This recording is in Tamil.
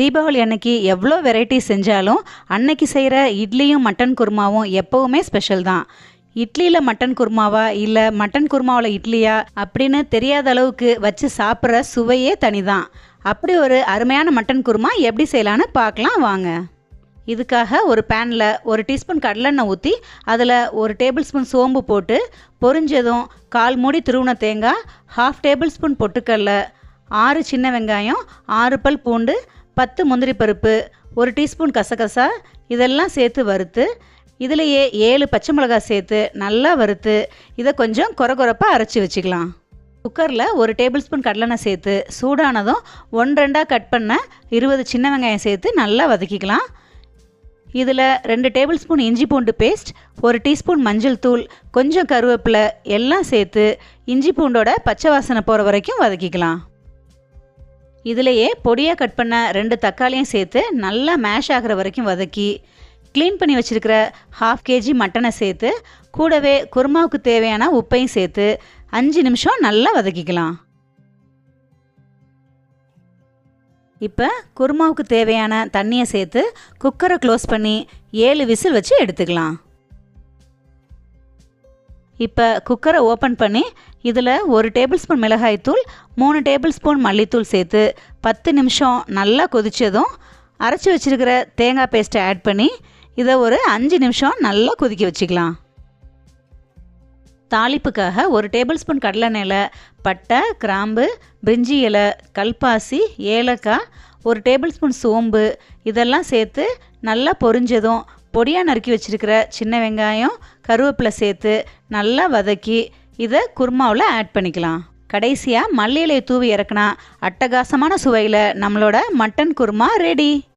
தீபாவளி அன்னைக்கு எவ்வளோ வெரைட்டி செஞ்சாலும் அன்னைக்கு செய்கிற இட்லியும் மட்டன் குருமாவும் எப்போவுமே ஸ்பெஷல் தான். இட்லியில் மட்டன் குருமாவா இல்லை மட்டன் குருமாவில் இட்லியா அப்படின்னு தெரியாத அளவுக்கு வச்சு சாப்பிட்ற சுவையே தனிதான். அப்படி ஒரு அருமையான மட்டன் குருமா எப்படி செய்யலான்னு பார்க்கலாம் வாங்க. இதுக்காக ஒரு பேனில் ஒரு டீஸ்பூன் கடலெண்ணெய் ஊற்றி அதில் ஒரு டேபிள் ஸ்பூன் சோம்பு போட்டு பொரிஞ்சதும் கால் மூடி திருவுண தேங்காய் ஹாஃப் டேபிள் ஸ்பூன் பொட்டுக்கடலை ஆறு சின்ன வெங்காயம் ஆறு பல் பூண்டு பத்து முந்திரி பருப்பு ஒரு டீஸ்பூன் கசகசா இதெல்லாம் சேர்த்து வறுத்து இதுலேயே ஏழு பச்சை மிளகாய் சேர்த்து நல்லா வறுத்து இதை கொஞ்சம் கொர கொரப்பாக அரைச்சி வச்சுக்கலாம். குக்கரில் ஒரு டேபிள் ஸ்பூன் கடலெண்ணெய் சேர்த்து சூடானதும் ஒன் ரெண்டாக கட் பண்ண இருபது சின்ன வெங்காயம் சேர்த்து நல்லா வதக்கிக்கலாம். இதில் ரெண்டு டேபிள் ஸ்பூன் இஞ்சி பூண்டு பேஸ்ட் ஒரு டீஸ்பூன் மஞ்சள் தூள் கொஞ்சம் கருவேப்பிலை எல்லாம் சேர்த்து இஞ்சி பூண்டோட பச்சை வாசனை போகிற வரைக்கும் வதக்கிக்கலாம். இதிலையே பொடியாக கட் பண்ண ரெண்டு தக்காளியும் சேர்த்து நல்லா மேஷ் ஆகிற வரைக்கும் வதக்கி க்ளீன் பண்ணி வச்சுருக்கிற ஹாஃப் கேஜி மட்டனை சேர்த்து கூடவே குருமாவுக்கு தேவையான உப்பையும் சேர்த்து அஞ்சு நிமிஷம் நல்லா வதக்கிக்கலாம். இப்போ குருமாவுக்கு தேவையான தண்ணியை சேர்த்து குக்கரை க்ளோஸ் பண்ணி ஏழு விசில் வச்சு எடுத்துக்கலாம். இப்போ குக்கரை ஓப்பன் பண்ணி இதில் ஒரு டேபிள் ஸ்பூன் மிளகாய்த்தூள் மூணு டேபிள் ஸ்பூன் மல்லித்தூள் சேர்த்து பத்து நிமிஷம் நல்லா கொதித்ததும் அரைச்சி வச்சுருக்கிற தேங்காய் பேஸ்ட்டை ஆட் பண்ணி இதை ஒரு அஞ்சு நிமிஷம் நல்லா கொதிக்க வச்சுக்கலாம். தாளிப்புக்காக ஒரு டேபிள் ஸ்பூன் கடலெண்ணெயில் பட்டை கிராம்பு பிரிஞ்சி இலை கல்பாசி ஏலக்காய் ஒரு டேபிள் ஸ்பூன் சோம்பு இதெல்லாம் சேர்த்து நல்லா பொரிஞ்சதும் பொடியாக நறுக்கி வச்சுருக்கிற சின்ன வெங்காயம் கருவேப்பிலை சேர்த்து நல்லா வதக்கி இதை குருமாவில் ஆட் பண்ணிக்கலாம். கடைசியாக மல்லி இலையை தூவி இறக்குனா அட்டகாசமான சுவையில் நம்மளோட மட்டன் குருமா ரெடி